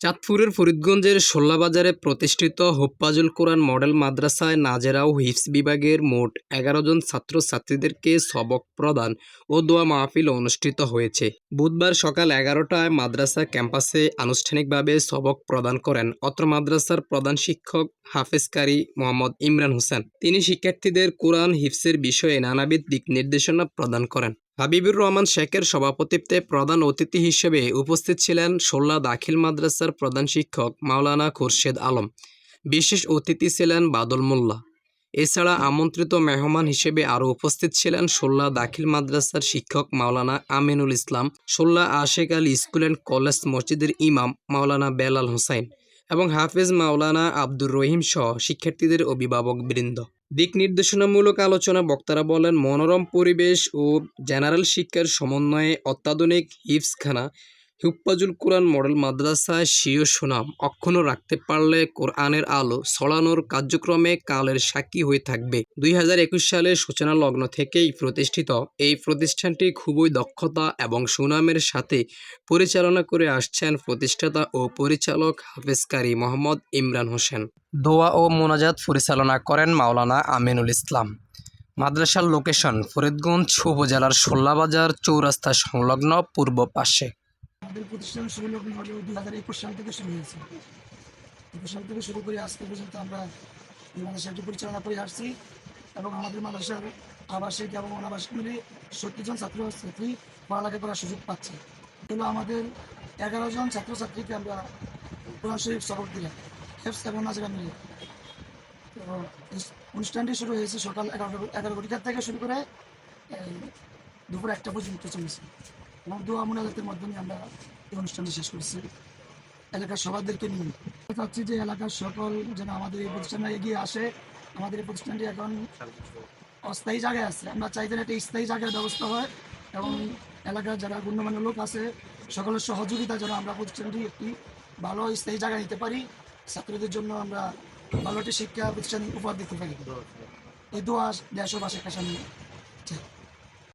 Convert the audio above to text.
চাঁদপুরের ফরিদগঞ্জের শোল্লাবাজারে প্রতিষ্ঠিত হোপ্পাজুল কোরআন মডেল মাদ্রাসায় নাজেরাও হিফস বিভাগের মোট এগারো জন ছাত্রছাত্রীদেরকে সবক প্রদান ও দোয়া মাহফিল অনুষ্ঠিত হয়েছে। বুধবার সকাল এগারোটায় মাদ্রাসা ক্যাম্পাসে আনুষ্ঠানিকভাবে সবক প্রদান করেন অত্র মাদ্রাসার প্রধান শিক্ষক হাফেজ কারি মোহাম্মদ ইমরান হোসেন। তিনি শিক্ষার্থীদের কোরআন হিফসের বিষয়ে নানাবিধ দিক নির্দেশনা প্রদান করেন। হাবিবুর রহমান শেখের সভাপতিত্বে প্রধান অতিথি হিসেবে উপস্থিত ছিলেন সোল্লা দাখিল মাদ্রাসার প্রধান শিক্ষক মাওলানা খুরশেদ আলম। বিশেষ অতিথি ছিলেন বাদল মোল্লা। এছাড়া আমন্ত্রিত মেহমান হিসেবে আরও উপস্থিত ছিলেন সোল্লা দাখিল মাদ্রাসার শিক্ষক মাওলানা আমিনুল ইসলাম সোল্লা আশেক আলী স্কুল অ্যান্ড কলেজ মসজিদের ইমাম মাওলানা বেলাল হোসাইন এবং হাফেজ মাওলানা আব্দুর রহিম সহ শিক্ষার্থীদের অভিভাবক বৃন্দ দিক নির্দেশনামূলক আলোচনা বক্তারা বলেন মনোরম পরিবেশ ও জেনারেল শিক্ষার সমন্বয়ে অত্যাধুনিক হিফসখানা হুপ্পাজুল কোরআন মডেল মাদ্রাসায় স্বীয় সুনাম অক্ষুণ্ণ রাখতে পারলে কোরআনের আলো ছড়ানোর কার্যক্রমে কালের সাক্ষী হয়ে থাকবে। দুই সালের সূচনা লগ্ন থেকেই প্রতিষ্ঠিত এই প্রতিষ্ঠানটি খুবই দক্ষতা এবং সুনামের সাথে পরিচালনা করে আসছেন প্রতিষ্ঠাতা ও পরিচালক হাফেজ কারি মোহাম্মদ ইমরান হোসেন। দোয়া ও মোনাজাত পরিচালনা করেন মাওলানা আমিনুল ইসলাম। মাদ্রাসার লোকেশন ফরিদগঞ্জ উপজেলার শোল্লাবাজার চৌরাস্তা সংলগ্ন পূর্ব পাশে। আমাদের প্রতিষ্ঠান শুরু লগ্ন হলো দুই হাজার একুশ সাল থেকে শুরু হয়েছে। একুশ সাল থেকে শুরু করে আজকে পর্যন্ত আমরা এই মাদ্রাসাটি পরিচালনা করে আসছি এবং আমাদের মাদ্রাসার আবাসিক এবং অনাবাসিক মিলে সত্তর জন ছাত্র ছাত্রী পড়ালেখা করার সুযোগ পাচ্ছে। এগুলো আমাদের এগারো জন ছাত্রছাত্রীকে আমরা কোরআন শরীফ সবক দিলাম হেফস এবং নাজরা মিলে। অনুষ্ঠানটি শুরু হয়েছে সকাল এগারো এগারো ঘটিকার থেকে শুরু করে দুপুর একটা পর্যন্ত চলেছে। এবং দোয়া মোনাজাতের মাধ্যমে আমরা এই অনুষ্ঠানটি শেষ করছি। এলাকার সবাইদেরকে নিয়ে চাচ্ছি যে এলাকার সকল যেন আমাদের এই প্রতিষ্ঠানে এগিয়ে আসে। আমাদের এই প্রতিষ্ঠানটি এখন অস্থায়ী জায়গায় আছে। আমরা চাই যেন একটা স্থায়ী জায়গার ব্যবস্থা হয় এবং এলাকার যারা গণ্যমান্য লোক আছে, সকলের সহযোগিতা যেন আমরা প্রতিষ্ঠানটি একটি ভালো স্থায়ী জায়গায় নিতে পারি। ছাত্রদের জন্য আমরা ভালো একটি শিক্ষা প্রতিষ্ঠান উপহার দিতে পারি। এই দোয়া দেশ ও বাসের কাছে আমি